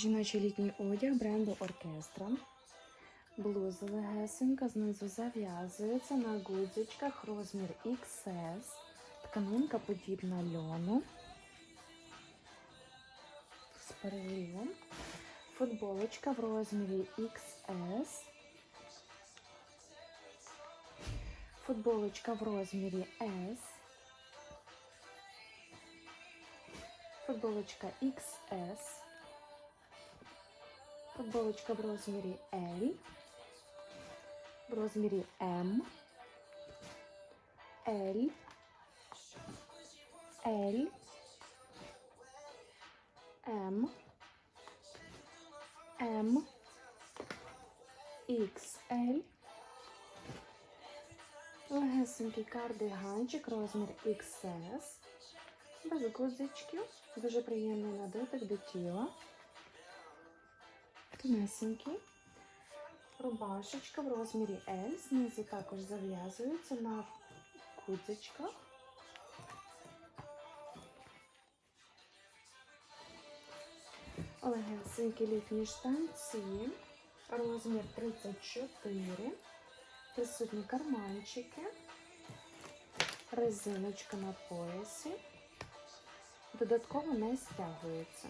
Жіночий літній одяг бренду Оркестра. Блуза легесенька, знизу зав'язується на гудзичках розмір XS. Тканинка подібна льону. З переливом. Футболочка в розмірі XS. Футболочка в розмірі S. Футболочка XS. Футболочка в розмірі L. В розмірі М. L. L. М. М. XL. Легесенький кардиганчик, розмір XS. Без гудзичків. Дуже приємний на дотик до тіла. Тонесенький. Рубашечка в розмірі L. Знизу також зав'язується на гудзичках. Легесенькі літні штанці. Розмір 34. Присутні карманчики. Резиночка на поясі. Додатково не стягується.